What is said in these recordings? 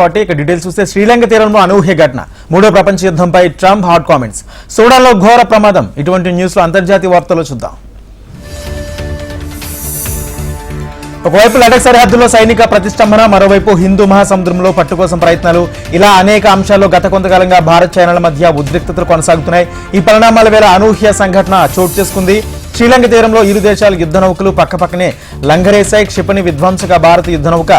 Party ఇక details చూస్తే శ్రీలంక తీరంలో అనూహ్య ఘటన. మూడో ప్రపంచ యుద్ధంపై ట్రంప్ హాట్ కామెంట్స్. సోడాలో ఘోర ప్రమాదం. ఇటువంటి న్యూస్లో అంతర్జాతీయ వార్తల్లో చూద్దాం. ఒకవైపు లడక్ సరిహద్దులో సైనిక ప్రతిష్టంభన మరోవైపు హిందూ మహాసముద్రంలో పట్టు కోసం ప్రయత్నాలు. ఇలా అనేక అంశాల్లో గత కొంతకాలంగా భారత్ చైనాల మధ్య ఉద్రిక్తతలు కొనసాగుతున్నాయి. ఈ పరిణామాల వేళ అనూహ్య సంఘటన చోటు చేసుకుంది. శ్రీలంక తీరంలో ఇరు దేశాల యుద్ధ నౌకలు పక్కపక్కనే లంగరేశాయి క్షిపణి విధ్వంసక భారత యుద్ధ నౌక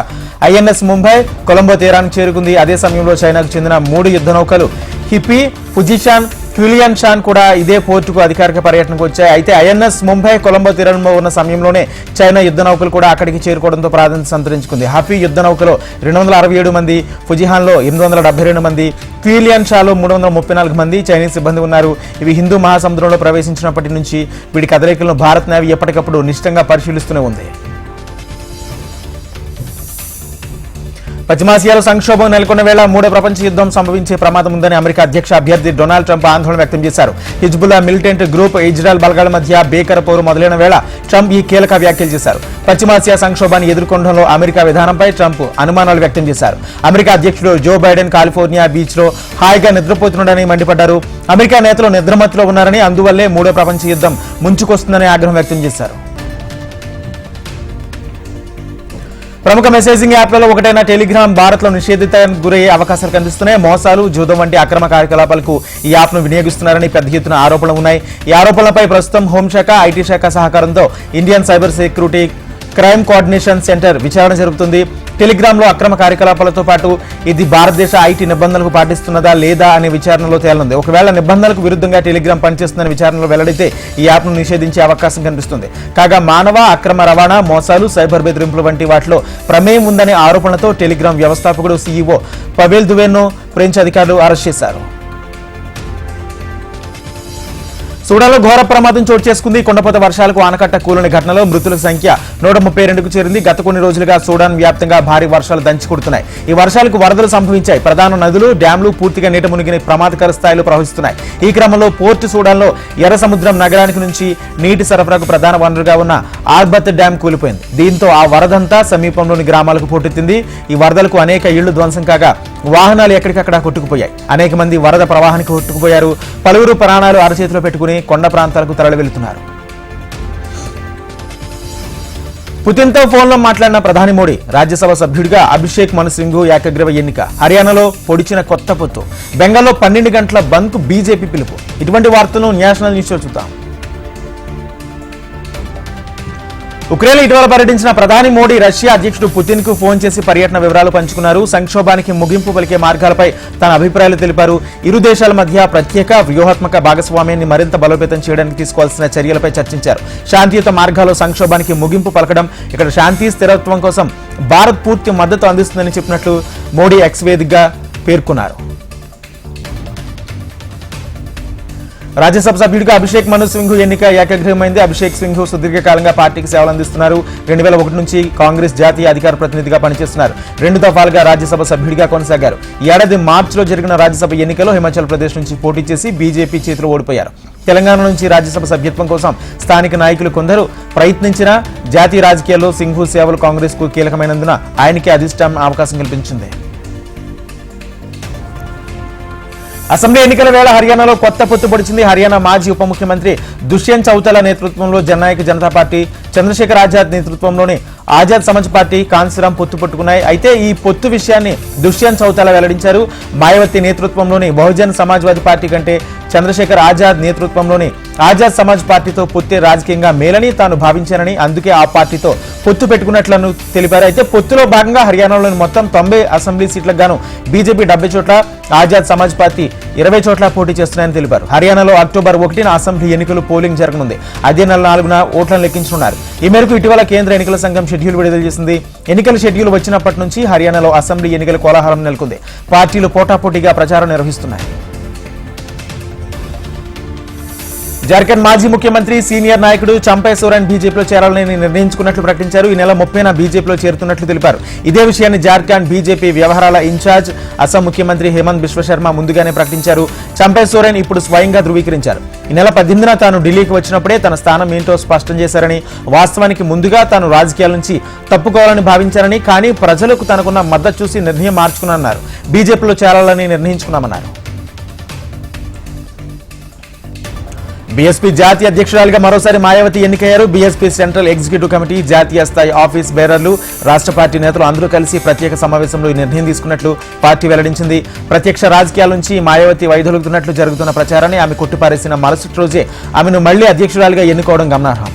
ఐఎన్ఎస్ ముంబై కొలంబో తీరానికి చేరుకుంది. అదే సమయంలో చైనాకు చెందిన మూడు యుద్ధ నౌకలు హిపి ఫుజిషాన్ క్విలియన్ షాన్ కూడా ఇదే పోర్టుకు అధికారిక పర్యటనకు వచ్చాయి. అయితే ఐఎన్ఎస్ ముంబై కొలంబో తీరంలో ఉన్న సమయంలోనే చైనా యుద్ధ నౌకలు కూడా అక్కడికి చేరుకోవడంతో ప్రాధాన్యత సంతరించుకుంది. హఫీ యుద్ధ నౌకలో రెండు వందల అరవై ఏడు మంది ఫుజిహాన్లో ఎనిమిది వందల డెబ్బై రెండు మంది క్విలియన్ షాలో మూడు వందల ముప్పై నాలుగు మంది చైనీస్ సిబ్బంది ఉన్నారు. ఇవి హిందూ మహాసముద్రంలో ప్రవేశించినప్పటి నుంచి వీటి కదలికలను భారత్ నేవీ ఎప్పటికప్పుడు నిష్టంగా పరిశీలిస్తూనే ఉంది. పశ్చిమాసియాలో సంక్షోభం నెలకొన్న వేళ మూడో ప్రపంచ యుద్ధం సంభవించే ప్రమాదం ఉందని అమెరికా అధ్యక్ష అభ్యర్థి డొనాల్డ్ ట్రంప్ ఆందోళన వ్యక్తం చేశారు. హిజ్బుల్లా మిలిటెంట్ గ్రూప్ ఇజ్రాయెల్ బలగాల మధ్య బేకర పోరు మొదలైన వేళ ట్రంప్ ఈ కీలక వ్యాఖ్యలు చేశారు. పశ్చిమాసియా సంక్షోభాన్ని ఎదుర్కొనడంలో అమెరికా విధానంపై ట్రంప్ అనుమానాలు వ్యక్తం చేశారు. అమెరికా అధ్యక్షుడు జో బైడెన్ కాలిఫోర్నియా బీచ్లో హాయిగా నిద్రపోతున్నాడని మండిపడ్డారు. అమెరికా నేతలు నిద్రమత్తులో ఉన్నారని అందువల్లే మూడో ప్రపంచ యుద్ధం ముంచుకొస్తుందని ఆగ్రహం వ్యక్తం చేశారు. ప్రముఖ మెసేజింగ్ యాప్లలో ఒకటైన టెలిగ్రామ్ భారత్లో నిషేధితానికి గురయ్యే అవకాశాలు కనిపిస్తున్నాయి. మోసాలు జూదం వంటి అక్రమ కార్యకలాపాలకు ఈ యాప్ను వినియోగిస్తున్నారని పెద్ద ఎత్తున ఆరోపణలు ఉన్నాయి. ఈ ఆరోపణలపై ప్రస్తుతం హోంశాఖ ఐటీ శాఖ సహకారంతో Indian cyber security crime coordination centre విచారణ జరుగుతుంది టెలిగ్రామ్లో అక్రమ కార్యకలాపాలతో పాటు ఇది భారతదేశ ఐటీ నిబంధనలకు పాటిస్తున్నదా లేదా అనే విచారణలో తేలనుంది. ఒకవేళ నిబంధనలకు విరుద్ధంగా టెలిగ్రామ్ పనిచేస్తుందని విచారణలో వెల్లడితే ఈ యాప్ను నిషేధించే అవకాశం కనిపిస్తుంది. కాగా మానవ అక్రమ రవాణా మోసాలు సైబర్ బెదిరింపులు వంటి వాటిలో ప్రమేయం ఉందనే ఆరోపణతో టెలిగ్రామ్ వ్యవస్థాపకుడు సీఈఓ పవేల్ దువేన్ను ఫ్రెంచ్ అధికారులు అరెస్ట్ చేశారు. సూడాలో ఘోర ప్రమాదం చోటు చేసుకుంది. కొండపోత వర్షాలకు ఆనకట్ట కూలని ఘటనలో మృతుల సంఖ్య నూట ముప్పై రెండుకు చేరింది. గత కొన్ని రోజులుగా సూడాన్ వ్యాప్తంగా భారీ వర్షాలు దంచి కొడుతున్నాయి ఈ వర్షాలకు వరదలు సంభవించాయి. ప్రధాన నదులు డ్యాంలు పూర్తిగా నీట మునిగిన ప్రమాదకర స్థాయిలో ప్రవహిస్తున్నాయి. ఈ క్రమంలో పోర్టు సూడాన్లో ఎర్ర సముద్రం నగరానికి నుంచి నీటి సరఫరాకు ప్రధాన వనరుగా ఉన్న ఆర్బత్ డ్యాం కూలిపోయింది. దీంతో ఆ వరదంతా సమీపంలోని గ్రామాలకు పోటెత్తింది. ఈ వరదలకు అనేక ఇళ్ళు ధ్వంసం కాగా వాహనాలు ఎక్కడికక్కడ కొట్టుకుపోయాయి. అనేక మంది వరద ప్రవాహానికి కొట్టుకుపోయారు. పలువురు ప్రాణాలు అరచేతిలో పెట్టుకుని కొండ ప్రాంతాలకు తరలి వెళ్తున్నారు పుతిన్తో ఫోన్లో మాట్లాడిన ప్రధాని మోడీ రాజ్యసభ సభ్యుడిగా అభిషేక్ మనసింగు ఏకగ్రీవ ఎన్నిక. హర్యానాలో పొడిచిన కొత్త పొత్తు. బెంగాల్లో పన్నెండు గంటల బంద్కు బీజేపీ పిలుపు. ఇటువంటి వార్తలను నేషనల్ న్యూస్లో చూద్దాం. ఉక్రెయిన్ ఇటీవల పర్యటించిన ప్రధాని మోడీ రష్యా అధ్యక్షుడు పుతిన్కు ఫోన్ చేసి పర్యటన వివరాలు పంచుకున్నారు. సంక్షోభానికి ముగింపు పలికే మార్గాలపై తన అభిప్రాయాలు తెలిపారు. ఇరు దేశాల మధ్య ప్రత్యేక వ్యూహాత్మక భాగస్వామ్యాన్ని మరింత బలోపేతం చేయడానికి తీసుకోవాల్సిన చర్యలపై చర్చించారు. శాంతియుత మార్గాల్లో సంక్షోభానికి ముగింపు పలకడం ఇక్కడ శాంతి స్థిరత్వం కోసం భారత్ పూర్తి మద్దతు అందిస్తుందని చెప్పినట్లు మోడీ ఎక్స్ వేదికగా పేర్కొన్నారు. రాజ్యసభ సభ్యుడిగా అభిషేక్ మను సింగ్ ఎన్నిక ఏకగ్రీవమైంది. అభిషేక్ సింగ్ సుదీర్ఘకాలంగా పార్టీకి సేవలు అందిస్తున్నారు. రెండు వేల ఒకటి నుంచి కాంగ్రెస్ జాతీయ అధికార ప్రతినిధిగా పనిచేస్తున్నారు. రెండు దఫాలుగా రాజ్యసభ సభ్యుడిగా కొనసాగారు. ఏడాది మార్చిలో జరిగిన రాజ్యసభ ఎన్నికలో హిమాచల్ ప్రదేశ్ నుంచి పోటీ చేసి బీజేపీ చేతిలో ఓడిపోయారు. తెలంగాణ నుంచి రాజ్యసభ సభ్యత్వం కోసం స్థానిక నాయకులు కొందరు ప్రయత్నించినా జాతీయ రాజకీయాల్లో సింఘు సేవలు కాంగ్రెస్కు కీలకమైనందున ఆయనకి అధిష్టానం అవకాశం కల్పించింది. అసెంబ్లీ ఎన్నికల వేళ హర్యానాలో కొత్త పొత్తు పొడిచింది హర్యానా మాజీ ఉప ముఖ్యమంత్రి దుష్యంత్ చౌతాల నేతృత్వంలో జననాయక జనతా పార్టీ. చంద్రశేఖర్ ఆజాద్ నేతృత్వంలోని ఆజాద్ సమాజ్ పార్టీ కాన్సిరాం పొత్తు పట్టుకున్నాయి. అయితే ఈ పొత్తు విషయాన్ని దుష్యంత్ చౌతాల వెల్లడించారు. మాయావతి నేతృత్వంలోని బహుజన్ సమాజ్వాదీ పార్టీ కంటే చంద్రశేఖర్ ఆజాద్ నేతృత్వంలోని ఆజాద్ సమాజ్ పార్టీతో పొత్తే రాజకీయంగా మేలని తాను భావించానని అందుకే ఆ పార్టీతో పొత్తు పెట్టుకున్నట్లను తెలిపారు. అయితే పొత్తులో భాగంగా హర్యానాలోని మొత్తం తొంభై అసెంబ్లీ సీట్లకు గాను బీజేపీ డెబ్బై చోట్ల ఆజాద్ సమాజ్ పార్టీ ఇరవై చోట్ల పోటీ చేస్తున్నాయని తెలిపారు. హర్యానాలో అక్టోబర్ ఒకటిన అసెంబ్లీ ఎన్నికలు పోలింగ్ జరగనుంది. అదే నెల నాలుగున ఓట్లను లెక్కించనున్నారు. ఈ మేరకు ఇటీవల కేంద్ర ఎన్నికల సంఘం షెడ్యూల్ విడుదల చేసింది. ఎన్నికల షెడ్యూల్ వచ్చినప్పటి నుంచి హర్యానాలో అసెంబ్లీ ఎన్నికల కోలాహలం నెలకొంది. పార్టీలు పోటాపోటీగా ప్రచారం నిర్వహిస్తున్నాయి. జార్ఖండ్ మాజీ ముఖ్యమంత్రి సీనియర్ నాయకుడు చంపై సోరెన్ బీజేపీలో చేరాలని నిర్ణయించుకున్నట్లు ప్రకటించారు. ఈ నెల ముప్పైన బీజేపీలో చేరుతున్నట్లు తెలిపారు. ఇదే విషయాన్ని జార్ఖండ్ బీజేపీ వ్యవహారాల ఇన్ఛార్జ్ అస్సాం ముఖ్యమంత్రి హేమంత్ బిశ్వశర్మ ముందుగానే ప్రకటించారు. చంపై సోరెన్ ఇప్పుడు స్వయంగా ధృవీకరించారు. ఈ నెల పద్దెనిమిదిన తాను ఢిల్లీకి వచ్చినప్పుడే తన స్థానం ఏంటో స్పష్టం చేశారని వాస్తవానికి ముందుగా తాను రాజకీయాల నుంచి తప్పుకోవాలని భావించారని కానీ ప్రజలకు తనకున్న మద్దతు చూసి నిర్ణయం మార్చుకున్నారు బీజేపీలో చేరాలని నిర్ణయించుకున్నామన్నారు. బీఎస్పీ జాతీయ అధ్యక్షురాలిగా మరోసారి మాయావతి ఎన్నికయ్యారు. బీఎస్పీ సెంట్రల్ ఎగ్జిక్యూటివ్ కమిటీ జాతీయ స్థాయి ఆఫీస్ బేరర్లు రాష్ట్ర పార్టీ నేతలు అందరూ కలిసి ప్రత్యేక సమావేశంలో ఈ నిర్ణయం తీసుకున్నట్లు పార్టీ వెల్లడించింది. ప్రత్యక్ష రాజకీయాల నుంచి మాయావతి వైదొలుగుతున్నట్లు జరుగుతున్న ప్రచారాన్ని ఆమె కొట్టిపారేసిన మరుసటి రోజే ఆమెను మళ్ళీ అధ్యక్షురాలిగా ఎన్నుకోవడం గమనార్హం.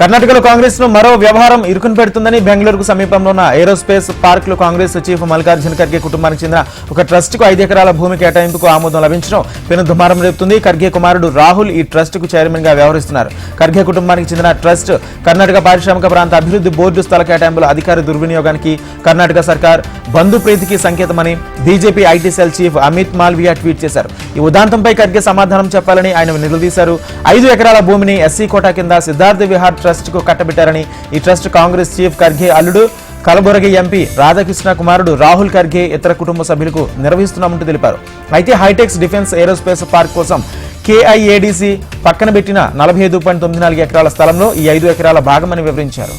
కర్ణాటకలో కాంగ్రెస్ను మరో వ్యవహారం ఇరుకుని పెడుతుందని బెంగళూరుకు సమీపంలో ఉన్న ఏరోస్పేస్ పార్క్లో కాంగ్రెస్ చీఫ్ మల్లికార్జున ఖర్గే కుటుంబానికి చెందిన ఒక ట్రస్ట్కు ఐదు ఎకరాల భూమి కేటాయింపుకు ఆమోదం లభించడం పెను దుమారం రేపుతుంది. ఖర్గే కుమారుడు రాహుల్ ఈ ట్రస్ట్కు చైర్మన్గా వ్యవహరిస్తున్నారు. ఖర్గే కుటుంబానికి చెందిన ట్రస్ట్ కర్ణాటక పారిశ్రామిక ప్రాంత అభివృద్ధి బోర్డు స్థల కేటాయింపుల అధికార దుర్వినియోగానికి కర్ణాటక సర్కార్ బంధు ప్రీతికి సంకేతమని BJP IT cell chief Amit Malviya tweet చేశారు. ఈ ఉదాంతంపై ఖర్గే సమాధానం చెప్పాలని ఆయన నిలదీశారు. ఐదు ఎకరాల భూమిని ఎస్సీ కోటా కింద సిద్ధార్థ విహార్ ట్రస్ట్కు కట్టబెట్టారని ఈ ట్రస్ట్ కాంగ్రెస్ చీఫ్ ఖర్గే అల్లుడు కలబురగి ఎంపీ రాధాకృష్ణ కుమారుడు రాహుల్ ఖర్గే ఇతర కుటుంబ సభ్యులకు నిర్వహిస్తున్నామంటూ తెలిపారు. అయితే హైటెక్స్ డిఫెన్స్ ఏరోస్పేస్ పార్క్ కోసం కేఐఏడిసి పక్కన పెట్టిన నలభై ఐదు పాయింట్ తొమ్మిది నాలుగు ఎకరాల స్థలంలో ఈ ఐదు ఎకరాల భాగమని వివరించారు.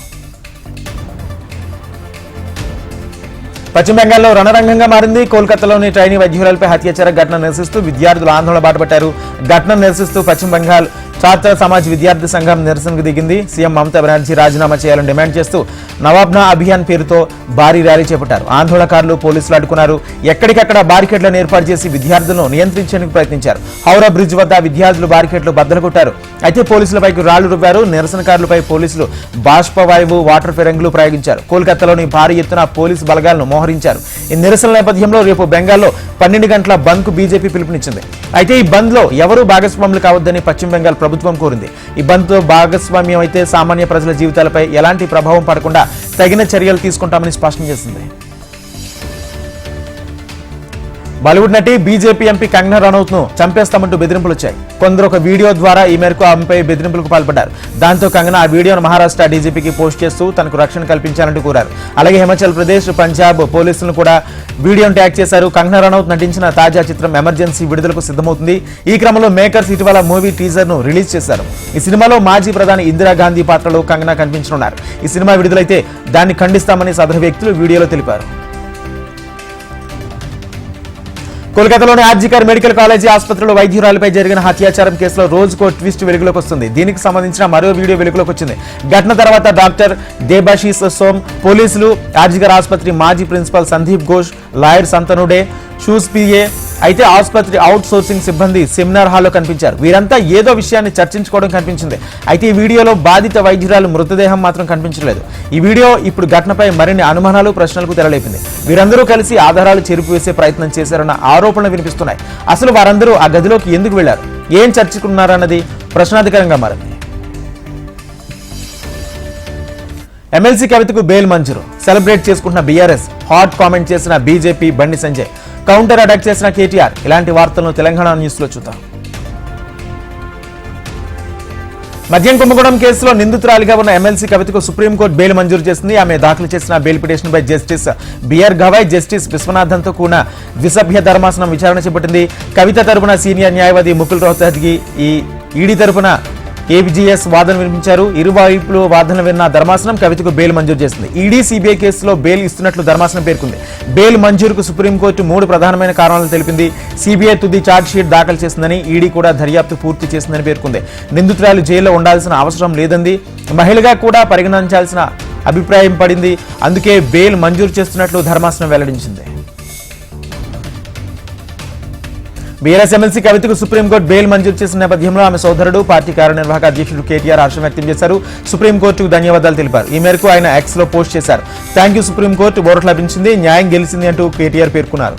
పశ్చిమ బెంగాల్లో రణరంగంగా మారింది. కోల్కతాలోని ట్రైనీ వైద్యురాలపై హత్యాచార ఘటన నిరసిస్తూ విద్యార్థులు ఆందోళన బాటపట్టారు. ఘటన నిరసిస్తూ పశ్చిమ బెంగాల్ ఛాత్ర సమాజ్ విద్యార్థి సంఘం నిరసనకు దిగింది. సీఎం మమతా బెనర్జీ రాజీనామా చేయాలని డిమాండ్ చేస్తూ నవాబ్నా అభియాన్ పేరుతో భారీ ర్యాలీ చేపట్టారు. ఆందోళనకారులు పోలీసులు అడ్డుకున్నారు. ఎక్కడికక్కడ బారికేడ్లను ఏర్పాటు చేసి విద్యార్థులను నియంత్రించేందుకు ప్రయత్నించారు. హౌరా బ్రిడ్జ్ వద్ద విద్యార్థులు బారికేడ్లు బద్దలు కొట్టారు. అయితే పోలీసులపైకి రాళ్ళు రువ్వారు. నిరసనకారులపై పోలీసులు బాష్పవాయువు వాటర్ ఫిరంగులు ప్రయోగించారు. కోల్కతాలోని భారీ ఎత్తున పోలీసు బలగాలను మోహరించారు. ఈ నిరసన నేపథ్యంలో రేపు బెంగాల్లో పన్నెండు గంటల బంద్కు బీజేపీ పిలుపునిచ్చింది. అయితే ఈ బంద్లో ఎవరూ భాగస్వాములు కావద్దని పశ్చిమ బెంగాల్ ప్రభుత్వం కోరింది. ఇబ్బందితో భాగస్వామ్యం అయితే సామాన్య ప్రజల జీవితాలపై ఎలాంటి ప్రభావం పడకుండా తగిన చర్యలు తీసుకుంటామని స్పష్టం చేసింది. బాలీవుడ్ నటి బీజేపీ ఎంపీ కంగనా రనౌత్ను చంపేస్తామంటూ బెదిరింపులు వచ్చాయి కొందరు ఒక వీడియో ద్వారా ఈ మేరకు ఆమెపై బెదిరింపులకు పాల్పడ్డారు. దాంతో కంగనా ఆ వీడియోను మహారాష్ట్ర డీజీపీకి పోస్ట్ చేస్తూ తనకు రక్షణ కల్పించాలంటూ కోరారు. అలాగే హిమాచల్ ప్రదేశ్ పంజాబ్ పోలీసులను కూడా వీడియోను ట్యాగ్ చేశారు. కంగనా రనౌత్ నటించిన తాజా చిత్రం ఎమర్జెన్సీ విడుదలకు సిద్ధమవుతుంది. ఈ క్రమంలో మేకర్స్ ఇటీవల మూవీ టీజర్ను రిలీజ్ చేశారు. ఈ సినిమాలో మాజీ ప్రధాని ఇందిరాగాంధీ పాత్రలో కంగనా కనిపించనున్నారు. ఈ సినిమా విడుదలైతే దాన్ని ఖండిస్తామని సదరు వ్యక్తులు వీడియోలో తెలిపారు. కోల్కతాలోని ఆర్జికర్ మెడికల్ కాలేజీ ఆసుపత్రిలో వైద్యురాలపై జరిగిన హత్యాచారం కేసులో రోజుకో ట్విస్ట్ వెలుగులోకి వస్తుంది. దీనికి సంబంధించిన మరో వీడియో వెలుగులోకి వచ్చింది. ఘటన తర్వాత డాక్టర్ దేబాషీస్ సోమ్ పోలీసులు ఆర్జికర్ ఆసుపత్రి మాజీ ప్రిన్సిపల్ సందీప్ ఘోష్ లాయర్ సంతనుడే షూస్ పిఏ అయితే ఆసుపత్రి అవుట్ సోర్సింగ్ సిబ్బంది సెమినార్ హాల్లో కనిపించారు. వీరంతా ఏదో విషయాన్ని చర్చించుకోవడం కనిపించింది. అయితే ఈ వీడియోలో బాధిత వైద్యురాలు మృతదేహం మాత్రం కనిపించలేదు. ఈ వీడియో ఇప్పుడు ఘటనపై మరిన్ని అనుమానాలు ప్రశ్నలకు తెరలేపింది. వీరందరూ కలిసి ఆధారాలు చెరిపివేసే ప్రయత్నం చేశారన్న ఆరోపణలు వినిపిస్తున్నాయి. అసలు వారందరూ ఆ గదిలోకి ఎందుకు వెళ్ళారు ఏం చర్చించుకున్నారన్నది ప్రశ్నాధికారంగా మారింది. ఎమ్మెల్సీ కవితకు బెయిల్ మంజూరు. సెలబ్రేట్ చేసుకుంటున్న బీఆర్ఎస్ హాట్ కామెంట్ చేసిన BJP Bandi Sanjay. Counter attack చేసిన కేటీఆర్. ఇలాంటి వార్తలను తెలంగాణ న్యూస్లో చూద్దాం. మద్యం కుంభకోణం కేసులో నిందితురాలిగా ఉన్న ఎమ్మెల్సీ కవితకు సుప్రీంకోర్టు బెయిల్ మంజూరు చేసింది. ఆమె దాఖలు చేసిన బెయిల్ పిటిషన్ పై జస్టిస్ బిఆర్ గవాయ్ జస్టిస్ విశ్వనాథన్తో కూడిన ద్విసభ్య ధర్మాసనం విచారణ చేపట్టింది. కవిత తరపున సీనియర్ న్యాయవాది ముకుల్ రోహతగి ఈ ఈడీ తరపున ఏబిజిఎస్ వాదన వినిపించారు. ఇరువైపులు వాదన విన్న ధర్మాసనం కవితకు బెయిల్ మంజూరు చేసింది. ఈడీ సిబిఐ కేసులో బెయిల్ ఇస్తున్నట్లు ధర్మాసనం పేర్కొంది. బెయిల్ మంజూరుకు సుప్రీంకోర్టు మూడు ప్రధానమైన కారణాలు తెలిపింది. సిబిఐ తుది ఛార్జ్ షీట్ దాఖలు చేసిందని ఈడీ కూడా దర్యాప్తు పూర్తి చేసిందని పేర్కొంది. నిందితురాలు జైల్లో ఉండాల్సిన అవసరం లేదంది. మహిళగా కూడా పరిగణించాల్సిన అభిప్రాయం పడింది. అందుకే బెయిల్ మంజూరు చేస్తున్నట్లు ధర్మాసనం వెల్లడించింది. బీఆర్ఎస్ ఎమ్మెల్సీ కవితకు సుప్రీంకోర్టు బెయిల్ మంజూరు చేసిన నేపథ్యంలో ఆమె సోదరుడు పార్టీ కార్యనిర్వాహక అధ్యక్షుడు కేటీఆర్ హర్షం వ్యక్తం చేశారు. సుప్రీంకోర్టుకు ధన్యవాదాలు తెలిపారు. ఈ మేరకు ఆయన ఎక్స్లో పోస్ట్ చేశారు. థ్యాంక్ యూ సుప్రీంకోర్టు ఓరట్ లభించింది న్యాయం గెలిచింది అంటూ కేటీఆర్ పేర్కొన్నారు.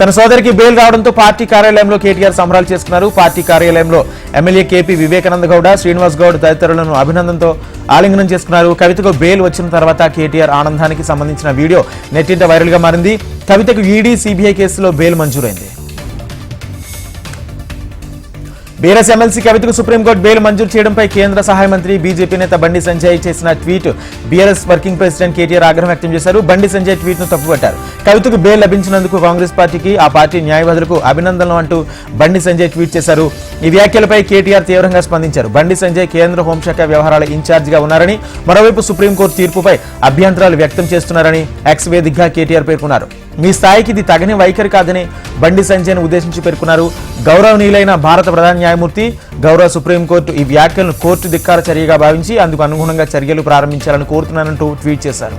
తన సోదరికి బెయిల్ రావడంతో పార్టీ కార్యాలయంలో కేటీఆర్ సంబరాలు చేసుకున్నారు. పార్టీ కార్యాలయంలో ఎమ్మెల్యే కేపీ వివేకానంద గౌడ శ్రీనివాస్ గౌడ్ తదితరులను అభినందనతో ఆలింగనం చేసుకున్నారు. కవితకు బెయిల్ వచ్చిన తర్వాత కేటీఆర్ ఆనందానికి సంబంధించిన వీడియో నెట్టింట వైరల్గా మారింది. కవితకు ఈడీ సిబిఐ కేసులో బెయిల్ మంజూరైంది. బీఆర్ఎస్ ఎమ్మెల్సీ కవితకు సుప్రీంకోర్టు బెయిల్ మంజూరు చేయడంపై కేంద్ర సహాయ మంత్రి బీజేపీ నేత బండి సంజయ్ చేసిన tweet BRS working president KTR ఆగ్రహం వ్యక్తం చేశారు. బండి సంజయ్ ట్వీట్ను తప్పుపట్టారు. కవితకు బెయిల్ లభించినందుకు కాంగ్రెస్ పార్టీకి ఆ పార్టీ న్యాయవాదులకు అభినందనలు అంటూ బండి సంజయ్ ట్వీట్ చేశారు. ఈ వ్యాఖ్యలపై కేటీఆర్ తీవ్రంగా స్పందించారు. బండి సంజయ్ కేంద్ర హోంశాఖ వ్యవహారాల ఇన్ఛార్జిగా ఉన్నారని మరోవైపు సుప్రీంకోర్టు తీర్పుపై అభ్యంతరాలు వ్యక్తం చేస్తున్నారని ఎక్స్ వేదికగా కేటీఆర్ పేర్కొన్నారు. మీ స్థాయికి ఇది తగని వైఖరి కాదని బండి సంజయ్ను ఉద్దేశించి పేర్కొన్నారు. గౌరవనీయులైన భారత ప్రధాన న్యాయమూర్తి గౌరవ సుప్రీంకోర్టు ఈ వ్యాఖ్యలను కోర్టు ధిక్కార చర్యగా భావించి అందుకు అనుగుణంగా చర్యలు ప్రారంభించాలని కోరుతున్నానంటూ ట్వీట్ చేశారు.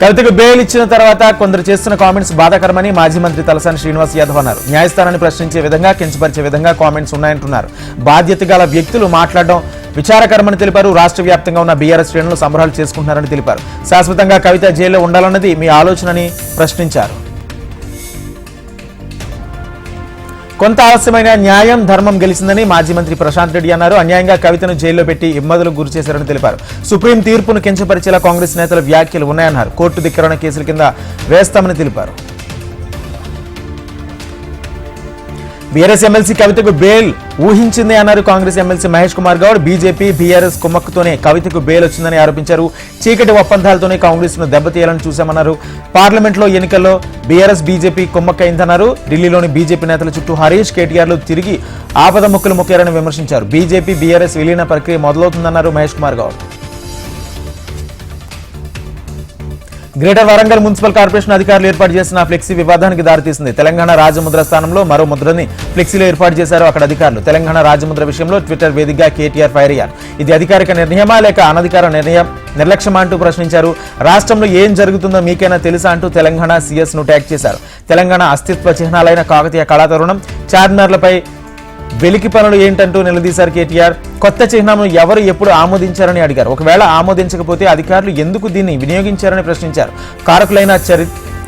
కవితకు బెయిల్ ఇచ్చిన తర్వాత కొందరు చేస్తున్న కామెంట్స్ బాధాకరమని మాజీ మంత్రి తలసాని శ్రీనివాస్ యాదవ్ అన్నారు. న్యాయస్థానాన్ని ప్రశ్నించే విధంగా కించపరిచే విధంగా కామెంట్స్ ఉన్నాయంటున్నారు. బాధ్యత గల వ్యక్తులు మాట్లాడడం విచారకరమని తెలిపారు. రాష్ట్ర వ్యాప్తంగా ఉన్న బీఆర్ఎస్ శ్రేణులు సంబరాలు చేసుకుంటున్నారని తెలిపారు. శాశ్వతంగా కవిత జైల్లో ఉండాలన్నది మీ ఆలోచనని ప్రశ్నించారు. కొంత ఆలస్యమైన న్యాయం ధర్మం గెలిచిందని మాజీ మంత్రి ప్రశాంత్ రెడ్డి అన్నారు. అన్యాయంగా కవితను జైల్లో పెట్టి ఇబ్బందులకు గురి చేశారని తెలిపారు. సుప్రీం తీర్పును కించపరిచేలా కాంగ్రెస్ నేతల వ్యాఖ్యలు ఉన్నాయన్నారు. కోర్టు ధిక్కరణ కేసుల కింద వేస్తామని తెలిపారు. బీఆర్ఎస్ ఎమ్మెల్సీ కవితకు బెయిల్ ఊహించింది అన్నారు Congress MLC Mahesh Kumar Goud. BJP BRS కుమ్మక్కుతోనే కవితకు బెయిల్ వచ్చిందని ఆరోపించారు. చీకటి ఒప్పందాలతోనే కాంగ్రెస్ను దెబ్బతీయాలని చూశామన్నారు. పార్లమెంట్లో ఎన్నికల్లో బీఆర్ఎస్ బీజేపీ కుమ్మక్కైందన్నారు. ఢిల్లీలోని బీజేపీ నేతల చుట్టూ హరీష్ కేటీఆర్లు తిరిగి ఆపద ముక్కలు మొక్కారని విమర్శించారు. బీజేపీ బీఆర్ఎస్ విలీన ప్రక్రియ మొదలవుతుందన్నారు Mahesh Kumar Goud. Greater Warangal municipal corporation అధికారులు ఏర్పాటు చేసిన ఫ్లెక్సీ వివాదానికి దారితీసింది. తెలంగాణ రాజముద్ర స్థానంలో మరో ముద్రని ఫ్లెక్సీలో ఏర్పాటు చేశారు అక్కడ అధికారులు. తెలంగాణ రాజముద్ర విషయంలో ట్విట్టర్ వేదికగా కేటీఆర్ ఫైర్ అయ్యారు. ఇది అధికారిక నిర్ణయమా లేక అనధికార నిర్ణయం? నిర్లక్ష్యమా అంటూ ప్రశ్నించారు. రాష్ట్రంలో ఏం జరుగుతుందో మీకైనా తెలుసా అంటూ తెలంగాణ సీఎస్ను ట్యాగ్ చేశారు. తెలంగాణ అస్తిత్వ చిహ్నాలైన కాకతీయ కళాతరుణం చార్మినార్లపై వెలికి పనులు ఏంటంటూ నిలదీశారు కేటీఆర్. కొత్త చిహ్నంను ఎవరు ఎప్పుడు ఆమోదించారని అడిగారు. ఒకవేళ ఆమోదించకపోతే అధికారులు ఎందుకు దీన్ని వినియోగించారని ప్రశ్నించారు. కారకులైన చరి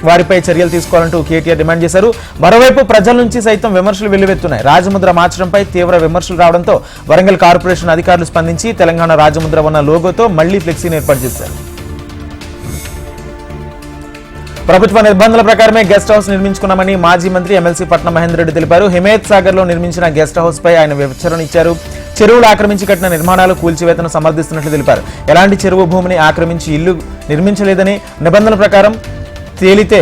వారిపై చర్యలు తీసుకోవాలంటూ కేటీఆర్ డిమాండ్ చేశారు. మరోవైపు ప్రజల నుంచి సైతం విమర్శలు వెల్లువెత్తున్నాయి. రాజముద్ర మార్చడంపై తీవ్ర విమర్శలు రావడంతో వరంగల్ కార్పొరేషన్ అధికారులు స్పందించి తెలంగాణ రాజముద్ర ఉన్న లోగోతో మళ్ళీ ఫ్లెక్సీని ఏర్పాటు చేశారు. ప్రభుత్వ నిర్బంధాల ప్రకారమే గెస్ట్ హౌస్ నిర్మించుకున్నామని మాజీ మంత్రి ఎమ్మెల్సీ పట్నం మహేందర్ రెడ్డి తెలిపారు. హిమేత్ సాగర్లో నిర్మించిన గెస్ట్ హౌస్ పై ఆయన వివరణ ఇచ్చారు. చెరువులు ఆక్రమించి కట్టిన నిర్మాణాలు కూల్చివేతను సమర్థిస్తున్నట్లు తెలిపారు. ఎలాంటి చెరువు భూమిని ఆక్రమించి ఇల్లు నిర్మించలేదని నిబంధనల ప్రకారం తేలితే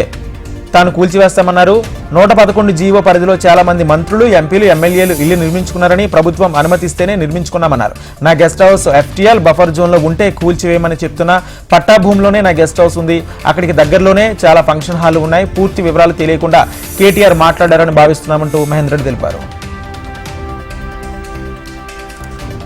తాను కూల్చివేస్తామన్నారు. నూట పదకొండు జీవో పరిధిలో చాలా మంది మంత్రులు ఎంపీలు ఎమ్మెల్యేలు ఇల్లు నిర్మించుకున్నారని ప్రభుత్వం అనుమతిస్తేనే నిర్మించుకున్నామన్నారు. నా గెస్ట్ హౌస్ ఎఫ్టీఎల్ బఫర్ జోన్లో ఉంటే కూల్చివేయమని చెప్తున్నా పట్టా భూమిలోనే నా గెస్ట్ హౌస్ ఉంది. అక్కడికి దగ్గరలోనే చాలా ఫంక్షన్ హాల్ ఉన్నాయి. పూర్తి వివరాలు తెలియకుండా కేటీఆర్ మాట్లాడారని భావిస్తున్నామంటూ మహేందర్ రెడ్డి తెలిపారు.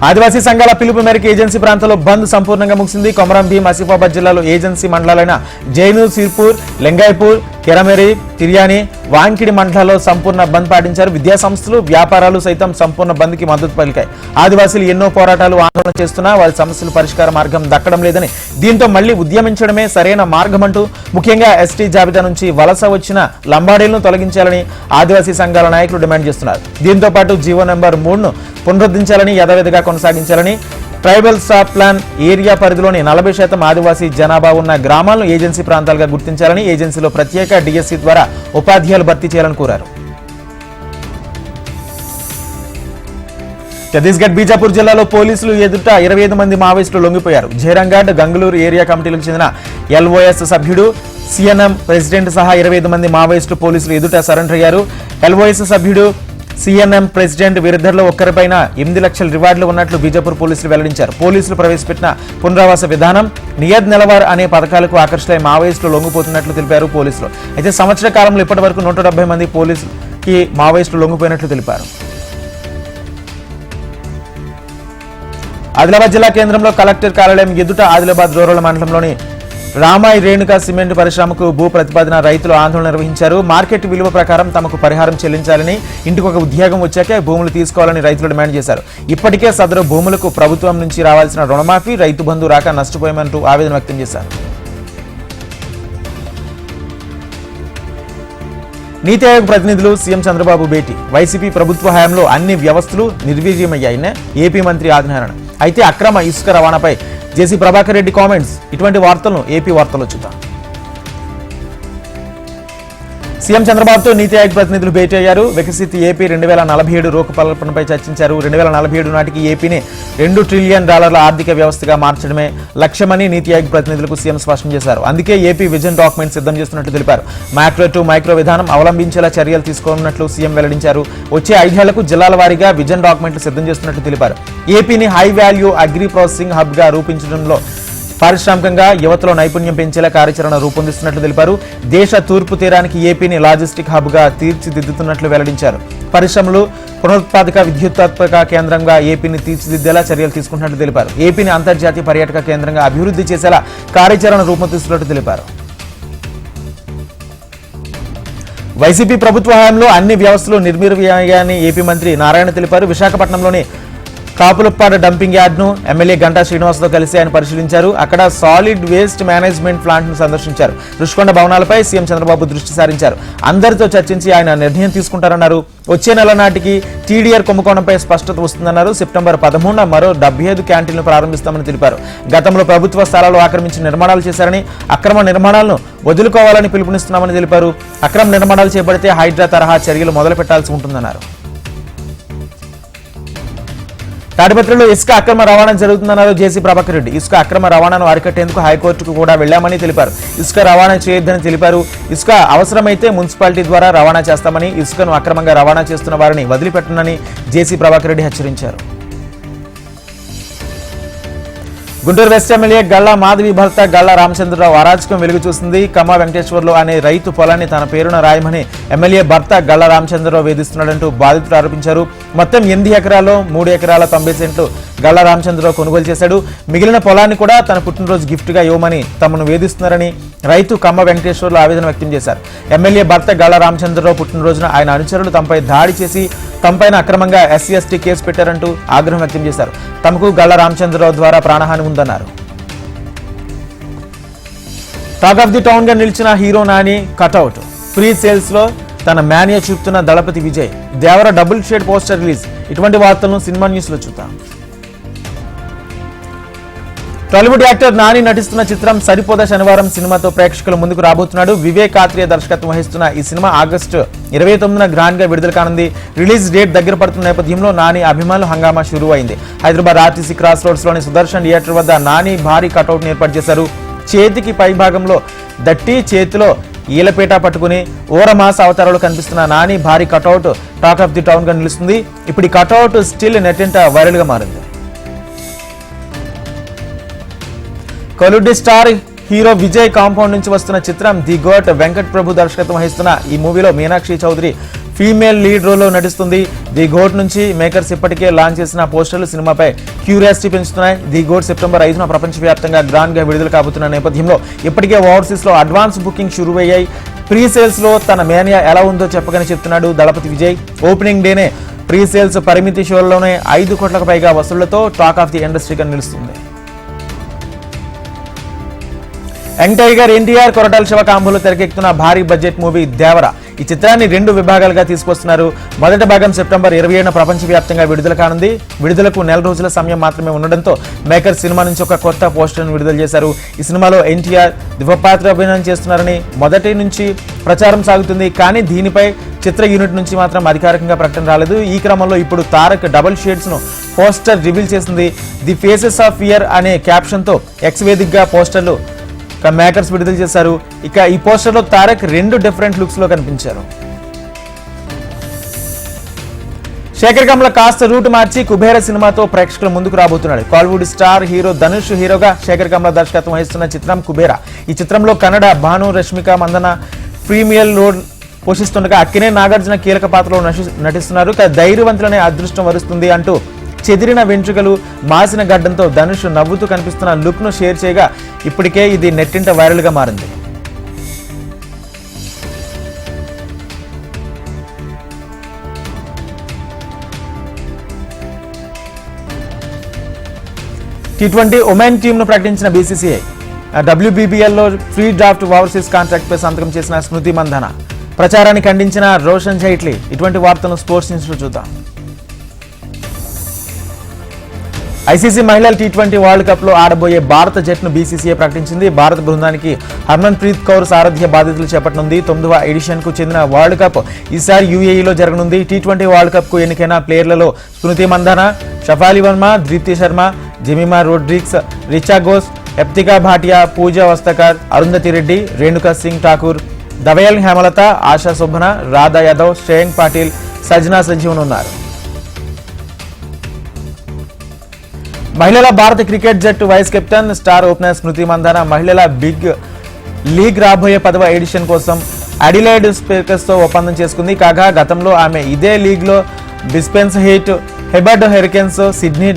ఆదివాసీ సంఘాల పిలుపు మేరకు ఏజెన్సీ ప్రాంతంలో బంద్ సంపూర్ణంగా ముగిసింది. కొమరం భీం ఆసిఫాబాద్ జిల్లాలో ఏజెన్సీ మండలాలైన జైనూర్ సిర్పూర్ లింగాయపూర్ కెరమెరి తిర్యాని వాంకిడి మండలాల్లో సంపూర్ణ బంద్ పాటించారు. విద్యాసంస్థలు వ్యాపారాలు సైతం సంపూర్ణ బంద్కి మద్దతు పలికాయి. ఆదివాసీలు ఎన్నో పోరాటాలు ఆందోళన చేస్తున్నా వారి సమస్యలు పరిష్కార మార్గం దక్కడం లేదని. దీంతో మళ్ళీ ఉద్యమించడమే సరైన మార్గమంటూ ముఖ్యంగా ఎస్టీ జాబితా నుంచి వలస వచ్చిన లంబాడీలను తొలగించాలని ఆదివాసీ సంఘాల నాయకులు డిమాండ్ చేస్తున్నారు. దీంతో పాటు జీవో నెంబర్ మూడును పునరుద్ధరించాలని యథావిధిగా కొనసాగించాలని ట్రైబల్ స్టాప్ ప్లాన్ ఏరియా పరిధిలోని నలభై శాతం ఆదివాసీ జనాభా ఉన్న గ్రామాలను ఏజెన్సీ ప్రాంతాలుగా గుర్తించాలని ఏజెన్సీలో ప్రత్యేక డిఎస్సీ ద్వారా ఉపాధ్యాయులు భర్తీ చేయాలని కోరారు. ఛత్తీస్గఢ్ బీజాపూర్ జిల్లాలో పోలీసులు ఎదుట ఇరవై ఐదు మంది మావోయిస్టులు లొంగిపోయారు. జైరంఘాట్ గంగళూరు ఏరియా కమిటీలకు చెందిన ఎల్ఓఎస్ సభ్యుడు సిఎన్ఎం ప్రెసిడెంట్ సహా ఇరవై ఐదు మంది మావోయిస్టు పోలీసులు ఎదుట సరెండర్ అయ్యారు. ఎల్ఓఎస్ సభ్యుడు సిఎన్ఎం ప్రెసిడెంట్ వీరిద్దరిలో ఒక్కరిపైన ఎనిమిది లక్షల రివార్డులు ఉన్నట్లు బీజాపూర్ పోలీసులు వెల్లడించారు. పోలీసులు ప్రవేశపెట్టిన పునరావాస విధానం నియద్ నెలవార్ అనే పథకాలకు ఆకర్షితులై మావోయిస్టులు లొంగిపోతున్నట్లు తెలిపారు పోలీసులు. అయితే సంవత్సర కాలంలో ఇప్పటి వరకు నూట డెబ్బై మంది పోలీసులకి మావోయిస్టులు లొంగిపోయినట్లు తెలిపారు. ఆదిలాబాద్ జిల్లా కేంద్రంలో కలెక్టర్ కార్యాలయం ఎదుట ఆదిలాబాద్ రూరల్ మండలంలోని రామాయి రేణుక సిమెంట్ పరిశ్రమకు భూ ప్రతిపాదన రైతులు ఆందోళన నిర్వహించారు. మార్కెట్ విలువ ప్రకారం తమకు పరిహారం చెల్లించాలని ఇంటికి ఒక ఉద్యోగం వచ్చాకే భూములు తీసుకోవాలని రైతులు డిమాండ్ చేశారు. ఇప్పటికే సదరు భూములకు ప్రభుత్వం నుంచి రావాల్సిన రుణమాఫీ రైతు బంధు రాక నష్టపోయామంటూ ఆవేదన వ్యక్తం చేశారు. నీతి ఆయోగ్ ప్రతినిధులు సీఎం చంద్రబాబు భేటీ. వైసీపీ ప్రభుత్వ హయాంలో అన్ని వ్యవస్థలు నిర్వీర్యమయ్యాయని ఏపీ మంత్రి ఆదినారాయణ. అయితే అక్రమ ఇసుక రవాణాపై జేసీ ప్రభాకర్ రెడ్డి కామెంట్స్. ఇటువంటి వార్తలను ఏపీ వార్తలు చూద్దాం. సీఎం చంద్రబాబుతో నీతి ఆయోగ్ ప్రతినిధులు భేటీ అయ్యారు. వికసిత్ ఏపీ రెండు వేల నలభై ఏడు రూపకల్పనపై చర్చించారు. రెండు వేల నలభై ఏడు నాటికి ఏపీని రెండు ట్రిలియన్ డాలర్ల ఆర్థిక వ్యవస్థగా మార్చడమే లక్ష్యమని నీతి ఆయోగ్ ప్రతినిధులకు సీఎం స్పష్టం చేశారు. అందుకే ఏపీ విజన్ డాక్యుమెంట్ సిద్ధం చేస్తున్నట్టు తెలిపారు. మైక్రో టు మైక్రో విధానం అవలంబించేలా చర్యలు తీసుకోనున్నట్లు సీఎం వెల్లడించారు. వచ్చే ఐదేళ్ళకు జిల్లాల వారీగా విజన్ డాక్యుమెంట్లు సిద్ధం చేస్తున్నట్లు తెలిపారు. ఏపీని హై వాల్యూ అగ్రి ప్రాసెసింగ్ హబ్గా రూపించడంలో పారిశ్రామికంగా యువతలో నైపుణ్యం పెంచేలా కార్యాచరణ రూపొందిస్తున్నట్లు తెలిపారు. దేశ తూర్పు తీరానికి ఏపీని లాజిస్టిక్ హబ్గా తీర్చిదిద్దుతున్నట్లు వెల్లడించారు. పరిశ్రమలు పునరుత్పాదక విద్యుత్పాదక కేంద్రంగా ఏపీని తీర్చిదిద్దేలా చర్యలు తీసుకుంటున్నట్లు తెలిపారు. ఏపీని అంతర్జాతీయ పర్యాటక కేంద్రంగా అభివృద్ధి చేసేలా కార్యాచరణ రూపొందిస్తున్నట్లు తెలిపారు. వైసీపీ ప్రభుత్వ హయాంలో అన్ని వ్యవస్థలు నిర్మీర్యాయని ఏపీ మంత్రి నారాయణ తెలిపారు. విశాఖపట్నంలోని కాపులప్పాడ డంపింగ్ యార్డ్ను ఎమ్మెల్యే గంటా శ్రీనివాస్తో కలిసి ఆయన పరిశీలించారు. అక్కడ సాలిడ్ వేస్ట్ మేనేజ్మెంట్ ప్లాంట్ను సందర్శించారు. రుషికొండ భవనాలపై సీఎం చంద్రబాబు దృష్టి సారించారు. అందరితో చర్చించి ఆయన నిర్ణయం తీసుకుంటారన్నారు. వచ్చే నెల నాటికి టీడీఆర్ కుంభకోణంపై స్పష్టత వస్తుందన్నారు. సెప్టెంబర్ పదమూడున మరో డెబ్బై ఐదు క్యాంటీన్లు ప్రారంభిస్తామని తెలిపారు. గతంలో ప్రభుత్వ స్థలాలు ఆక్రమించి నిర్మాణాలు చేశారని అక్రమ నిర్మాణాలను వదులుకోవాలని పిలుపునిస్తున్నామని తెలిపారు. అక్రమ నిర్మాణాలు చేపడితే హైడ్రా తరహా చర్యలు మొదలు పెట్టాల్సి ఉంటుందన్నారు. తాడిపత్రిలో ఇసుక అక్రమ రవాణా జరుగుతుందన్నారు జేసీ ప్రభాకర్ రెడ్డి. ఇసుక అక్రమ రవాణాను అరికట్టేందుకు హైకోర్టుకు కూడా వెళ్ళామని తెలిపారు. ఇసుక రవాణా చేయొద్దని తెలిపారు. ఇసుక అవసరమైతే మున్సిపాలిటీ ద్వారా రవాణా చేస్తామని ఇసుకను అక్రమంగా రవాణా చేస్తున్న వారిని వదిలిపెట్టనని జేసీ ప్రభాకర్ రెడ్డి హెచ్చరించారు. గుంటూరు వెస్ట్ ఎమ్మెల్యే గళ్ళ మాధవి భర్త గళ్ళ రామచంద్రరావు అరాచకం వెలుగు చూసింది. కమ్మ వెంకటేశ్వర్లు అనే రైతు పొలాన్ని తన పేరున రాయమని ఎమ్మెల్యే భర్త గళ్ళ రామచంద్రరావు వేధిస్తున్నాడంటూ బాధితులు ఆరోపించారు. మొత్తం ఎనిమిది ఎకరాల్లో మూడు ఎకరాల తొంభై సెంట్లు గల్లా రామచంద్రరావు కొనుగోలు చేశాడు. మిగిలిన పొలాన్ని కూడా తన పుట్టినరోజు గిఫ్ట్గా ఇవ్వమని తమను వేధిస్తున్నారని రైతు కమ్మ వెంకటేశ్వర్లు ఆవేదన వ్యక్తం చేశారు. ఎమ్మెల్యే భర్త గల్లా రామచంద్రరావు పుట్టినరోజున ఆయన అనుచరులు తమపై దాడి చేసి తమపైన అక్రమంగా ఎస్సీ ఎస్టీ కేసు పెట్టారంటూ ఆగ్రహం వ్యక్తం చేశారు. తమకు గల్లా రామచంద్రరావు ద్వారా ప్రాణహాని ఉందన్నారు. టాక్ ఆఫ్ ది టౌన్గా నిలిచిన హీరో నాని కటౌట్ ఫ్రీ సేల్స్లో తన మేనియా చూపుతున్న Thalapathy Vijay. Devara double shade poster release. ఇటువంటి వార్తలను సినిమా న్యూస్లో చూద్దాం. టాలీవుడ్ యాక్టర్ నాని నటిస్తున్న చిత్రం సరిపోద శనివారం సినిమాతో ప్రేక్షకుల ముందుకు రాబోతున్నాడు. వివేక్ ఆత్రేయ దర్శకత్వం వహిస్తున్న ఈ సినిమా ఆగస్టు ఇరవై తొమ్మిదిన గ్రాండ్గా విడుదల కానుంది. రిలీజ్ డేట్ దగ్గర పడుతున్న నేపథ్యంలో నాని అభిమానులు హంగామా షురూ అయింది హైదరాబాద్ ఆర్టీసీ క్రాస్ రోడ్స్లోని సుదర్శన్ థియేటర్ వద్ద నాని భారీ కటౌట్ ఏర్పాటు చేశారు. చేతికి పై భాగంలో దట్టి చేతిలో ఈలపేట పట్టుకుని ఓరమాస అవతారాలు కనిపిస్తున్న నాని భారీ కటౌట్ టాక్ ఆఫ్ ది టౌన్గా నిలుస్తుంది. ఇప్పుడు ఈ కటౌట్ స్టిల్ నెట్టింట వైరల్గా మారింది. Kollywood star hero Vijay compound నుంచి వస్తున్న చిత్రం ది గోట్ వెంకట్ ప్రభు దర్శకత్వం వహిస్తున్న ఈ మూవీలో మీనాక్షి చౌదరి ఫీమేల్ లీడ్ రోల్లో నటిస్తుంది. ది గోట్ నుంచి మేకర్స్ ఇప్పటికే లాంచ్ చేసిన పోస్టర్లు సినిమాపై క్యూరియాసిటీ పెంచుతున్నాయి. ది గోట్ సెప్టెంబర్ ఐదున ప్రపంచవ్యాప్తంగా గ్రాండ్గా విడుదల కాబోతున్న నేపథ్యంలో ఇప్పటికే ఓవర్సీస్లో అడ్వాన్స్ బుకింగ్ షురువయ్యాయి. ప్రీ సేల్స్లో తన మేనియా ఎలా ఉందో చెప్పకని చెప్తున్నాడు దళపతి విజయ్. ఓపెనింగ్ డేనే ప్రీ సేల్స్ పరిమితి షోల్లోనే ఐదు కోట్లకు పైగా వసూళ్ళతో టాక్ ఆఫ్ ది ఇండస్ట్రీగా నిలుస్తుంది. Young tiger NTR Koratala Siva కాంబోలో తెరకెక్కుతున్న భారీ బడ్జెట్ మూవీ దేవర. ఈ చిత్రాన్ని రెండు విభాగాలుగా తీసుకొస్తున్నారు. మొదటి భాగం సెప్టెంబర్ ఇరవై ఏడున ప్రపంచవ్యాప్తంగా విడుదల కానుంది. విడుదలకు నెల రోజుల సమయం మాత్రమే ఉండడంతో మేకర్ సినిమా నుంచి ఒక కొత్త పోస్టర్ను విడుదల చేశారు. ఈ సినిమాలో ఎన్టీఆర్ దివపాత్ర అభినయం చేస్తున్నారని మొదటి నుంచి ప్రచారం సాగుతుంది. కానీ దీనిపై చిత్ర యూనిట్ నుంచి మాత్రం అధికారికంగా ప్రకటన రాలేదు. ఈ క్రమంలో ఇప్పుడు తారక్ డబుల్ షేడ్స్ను పోస్టర్ రివీల్ చేసింది. ది ఫేసెస్ ఆఫ్ ఇయర్ అనే క్యాప్షన్తో ఎక్స్ వేదికగా పోస్టర్లు మేకర్స్ విడుదల చేశారు. ఇక ఈ పోస్టర్లో తారక్ రెండు డిఫరెంట్ లుక్స్లో కనిపించారు. శేఖర్ కమల కాస్త రూట్ మార్చి కుబేర సినిమాతో ప్రేక్షకుల ముందుకు రాబోతున్నాడు. కాలీవుడ్ స్టార్ హీరో ధనుష్ హీరోగా శేఖర్ కమల దర్శకత్వం వహిస్తున్న చిత్రం కుబేర. ఈ చిత్రంలో కన్నడ భాను రష్మిక మందన ప్రీమియర్ రోడ్ పోషిస్తుండగా అక్కినే నాగార్జున కీలక పాత్రలో నటిస్తున్నారు. ధైర్యవంతులనే అదృష్టం వరుస్తుంది అంటూ చెదిరిన వెంట్రుకలు మాసిన గడ్డంతో ధనుష్ నవ్వుతూ కనిపిస్తున్న లుక్ను షేర్ చేయగా ఇప్పటికే ఇది నెట్టింట వైరల్గా మారింది. టీ ట్వంటీ ఒమెన్ టీంను ప్రకటించిన బీసీసీఐ. డబ్ల్యూబీబీఎల్లో ఫ్రీ డ్రాఫ్ట్ ఓవర్సీస్ కాంట్రాక్ట్ పై సంతకం చేసిన స్మృతి మంధన ప్రచారాన్ని ఖండించిన రోషన్ జైట్లీ. ఇటువంటి వార్తలను స్పోర్ట్స్ న్యూస్లో చూద్దాం. ఐసీసీ మహిళల టీ ట్వంటీ వరల్డ్ కప్లో ఆడబోయే భారత జట్టును బీసీసీఐ ప్రకటించింది. భారత బృందానికి హర్మన్ ప్రీత్ కౌర్ సారథ్య బాధ్యతలు చేపట్టనుంది. తొమ్మిదవ ఎడిషన్కు చెందిన వరల్డ్ కప్ ఈసారి యూఏఈలో జరగనుంది. టీ ట్వంటీ వరల్డ్ కప్కు ఎన్నికైన ప్లేయర్లలో స్మృతి మందన షఫాలి వర్మ ధృతి శర్మ జెమిమా రోడ్రిక్స్ రిచా ఘోష్ ఎప్తికా భాటియా పూజా వస్తకర్ అరుంధతి రెడ్డి రేణుకా సింగ్ ఠాకూర్ దవయల్ హేమలత ఆశా శుభన రాధా యాదవ్ శ్రేయంగ్ పాటిల్ సజ్నా సజీవన్ ఉన్నారు మహిళల భారత క్రికెట్ జట్టు vice captain star opener Smriti Mandhana మహిళల బిగ్ లీగ్ రాబోయే పదవ ఎడిషన్ కోసం అడిలైడ్ స్పీకర్స్తో ఒప్పందం చేసుకుంది. కాగా గతంలో ఆమె ఇదే లీగ్లో బిస్పెన్స్ హీట్ హెబర్డ్ హెరికెన్స్ సిడ్నీ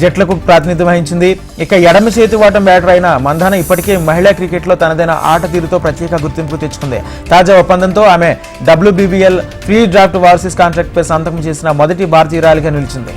జట్లకు ప్రాతినిధ్యం వహించింది. ఇక ఎడమ చేతి వాటం బ్యాటర్ అయిన మందాన ఇప్పటికే మహిళా క్రికెట్లో తనదైన ఆట తీరుతో ప్రత్యేక గుర్తింపు తెచ్చుకుంది. తాజా ఒప్పందంతో ఆమె డబ్ల్యూబీబీఎల్ ఫ్రీ డ్రాఫ్ట్ వార్సిస్ కాంట్రాక్ట్పై సంతకం చేసిన మొదటి భారతీయురాలిగా నిలిచింది.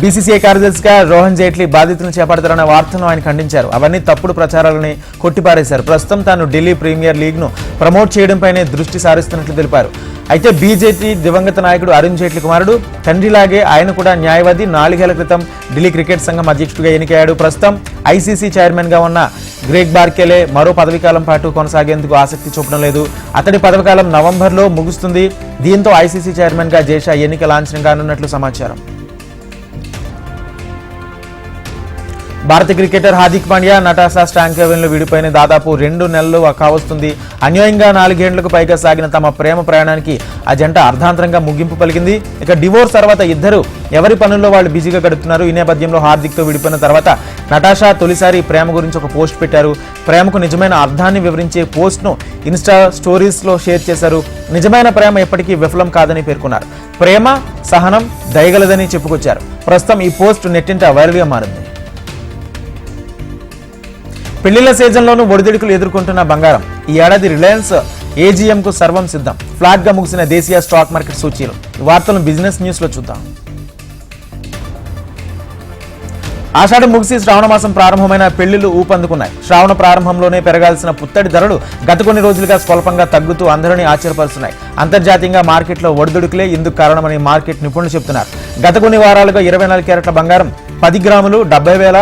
బీసీసీఐ కార్యదర్శిగా రోహన్ జైట్లీ బాధితులను చేపడతారన్న వార్తలను ఆయన ఖండించారు. అవన్నీ తప్పుడు ప్రచారాలని కొట్టిపారేశారు. ప్రస్తుతం తాను ఢిల్లీ ప్రీమియర్ లీగ్ను ప్రమోట్ చేయడంపైనే దృష్టి సారిస్తున్నట్లు తెలిపారు. అయితే బీజేపీ దివంగత నాయకుడు అరుణ్ జైట్లీ కుమారుడు తండ్రిలాగే ఆయన కూడా న్యాయవాది. నాలుగేళ్ళ క్రితం ఢిల్లీ క్రికెట్ సంఘం అధ్యక్షుడిగా ఎన్నికయ్యాడు. ప్రస్తుతం ఐసీసీ చైర్మన్గా ఉన్న గ్రేగ్ బార్కెలే మరో పదవీకాలం పాటు కొనసాగేందుకు ఆసక్తి చూపడం లేదు. అతడి పదవీకాలం నవంబర్లో ముగుస్తుంది. దీంతో ఐసీసీ చైర్మన్గా జేషా ఎన్నిక లాంఛనం కానున్నట్లు సమాచారం. భారత క్రికెటర్ హార్దిక్ పాండ్యా నటాసా స్టాంకెవెన్లు విడిపోయిన దాదాపు రెండు నెలలు కావస్తుంది అన్యాయంగా నాలుగేండ్లకు పైగా సాగిన తమ ప్రేమ ప్రయాణానికి ఆ జంట అర్ధాంతరంగా ముగింపు పలికింది. ఇక డివోర్స్ తర్వాత ఇద్దరు ఎవరి పనుల్లో వాళ్ళు బిజీగా గడుపుతున్నారు? ఈ నేపథ్యంలో హార్దిక్తో విడిపోయిన తర్వాత నటాషా తొలిసారి ప్రేమ గురించి ఒక పోస్ట్ పెట్టారు. ప్రేమకు నిజమైన అర్థాన్ని వివరించే పోస్ట్ను ఇన్స్టా స్టోరీస్లో షేర్ చేశారు. నిజమైన ప్రేమ ఎప్పటికీ విఫలం కాదని పేర్కొన్నారు. ప్రేమ సహనం దయగలదని చెప్పుకొచ్చారు. ప్రస్తుతం ఈ పోస్ట్ నెట్టింట వైరల్గా మారింది. పెళ్ళిళ్ళ సీజన్లోనూ ఒడిదుడుకులు ఎదుర్కొంటున్న బంగారం. ఈ ఏడాది రిలయన్స్ ఏజీఎం కు సర్వం సిద్ధం. ఫ్లాట్గా ముగిసిన దేశీయ స్టాక్ మార్కెట్ సూచీలు. వార్తలను బిజినెస్ న్యూస్లో చూద్దాం. ఆషాఢం ముగిసి శ్రావణ మాసం ప్రారంభమైన పెళ్ళిళ్ళు ఊపందుకున్నాయి. శ్రావణ ప్రారంభంలోనే పెరగాల్సిన పుత్తడి ధరలు గత కొన్ని రోజులుగా స్వల్పంగా తగ్గుతూ అందరినీ ఆశ్చర్యపరుస్తున్నాయి. అంతర్జాతీయంగా మార్కెట్లో ఒడిదుడుకులే ఇందుకు కారణమని మార్కెట్ నిపుణులు చెబుతున్నారు గత కొన్ని వారాలుగా ఇరవై నాలుగు క్యారెట్ల బంగారం పది గ్రాములు డెబ్బై వేల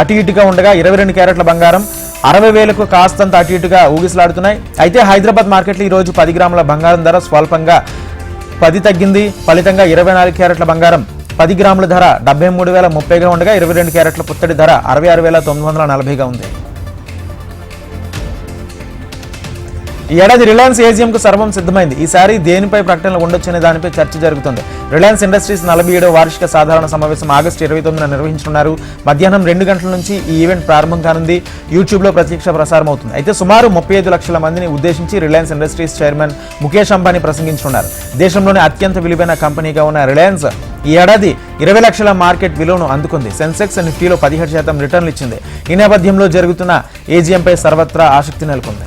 అటు ఇటుగా ఉండగా ఇరవై రెండు క్యారెట్ల బంగారం అరవై వేలకు కాస్తంత అటు ఇటుగా ఊగిసలాడుతున్నాయి. అయితే హైదరాబాద్ మార్కెట్లో ఈరోజు పది గ్రాముల బంగారం ధర స్వల్పంగా పది తగ్గింది. ఫలితంగా ఇరవై నాలుగు క్యారెట్ల బంగారం పది గ్రాముల ధర డెబ్బై మూడు వేల ముప్పైగా ఉండగా ఇరవై రెండు క్యారెట్ల పుత్తడి ధర అరవై ఆరు వేల తొమ్మిది వందల నలభైగా ఉంది. ఈ ఏడాది రిలయన్స్ ఏజిఎం కు సర్వం సిద్ధమైంది. ఈసారి దేనిపై ప్రకటనలు ఉండొచ్చనే దానిపై చర్చ జరుగుతుంది. రిలయన్స్ ఇండస్ట్రీస్ నలభై ఏడవ వార్షిక సాధారణ సమావేశం ఆగస్టు ఇరవై తొమ్మిదిన నిర్వహించనున్నారు. మధ్యాహ్నం రెండు గంటల నుంచి ఈ ఈవెంట్ ప్రారంభం కానుంది. యూట్యూబ్లో ప్రత్యక్ష ప్రసారం అవుతుంది. అయితే సుమారు ముప్పై ఐదు లక్షల మందిని ఉద్దేశించి Reliance Industries chairman Mukesh Ambani ప్రసంగించనున్నారు. దేశంలోనే అత్యంత విలువైన కంపెనీగా ఉన్న రిలయన్స్ ఈ ఏడాది ఇరవై లక్షల మార్కెట్ విలువను అందుకుంది. సెన్సెక్స్ నిఫ్టీలో పదిహేడు శాతం రిటర్న్లు ఇచ్చింది. ఈ నేపథ్యంలో జరుగుతున్న ఏజీఎంపై సర్వత్రా ఆసక్తి నెలకొంది.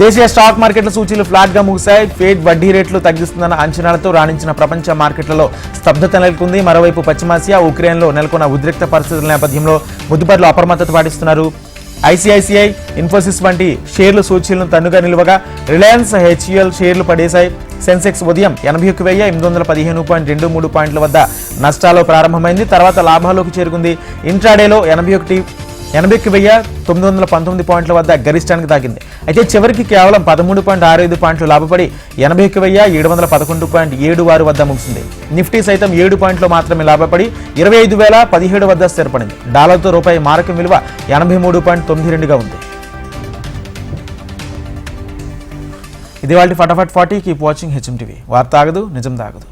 దేశీయ స్టాక్ మార్కెట్ల సూచీలు ఫ్లాట్గా ముగిశాయి. ఫేడ్ వడ్డీ రేట్లు తగ్గిస్తుందన్న అంచనాలతో రాణించిన ప్రపంచ మార్కెట్లలో స్తబ్దత నెలకొంది. మరోవైపు పశ్చిమాసియా ఉక్రెయిన్లో నెలకొన్న ఉద్రిక్త పరిస్థితుల నేపథ్యంలో ముద్దుపర్లు అప్రమత్తత పాటిస్తున్నారు. ఐసీఐసీఐ ఇన్ఫోసిస్ వంటి షేర్లు సూచీలను తన్నుగా నిలువగా రిలయన్స్ హెచ్యుఎల్ షేర్లు పడేశాయి. సెన్సెక్స్ ఉదయం ఎనభై ఒక వెయ్యి ఎనిమిది వందల పదిహేను పాయింట్ రెండు మూడు పాయింట్ల వద్ద నష్టాలు ప్రారంభమైంది. తర్వాత లాభాలోకి చేరుకుంది. ఇంట్రాడేలో ఎనభై ఒకటి ఎనభై వెయ్యి తొమ్మిది వందల పంతొమ్మిది పాయింట్ల వద్ద గరిష్టానికి తాకింది. అయితే చివరికి కేవలం పదమూడు పాయింట్ ఆరు ఐదు పాయింట్లు లాభపడి ఎనభై వెయ్యి ఏడు వందల పదకొండు పాయింట్ ఏడు ఆరు వద్ద ముగిసింది. నిఫ్టీ సైతం ఏడు పాయింట్లు మాత్రమే లాభపడి ఇరవై ఐదు వేల పదిహేడు వద్ద స్థిరపడింది. డాలర్తో రూపాయి మారకం విలువ ఎనభై మూడు పాయింట్ తొమ్మిది రెండుగా ఉంది. ఇది వాళ్ళ ఫటాఫట్ forty keep watching HM TV వార్త ఆగదు నిజం తాగదు.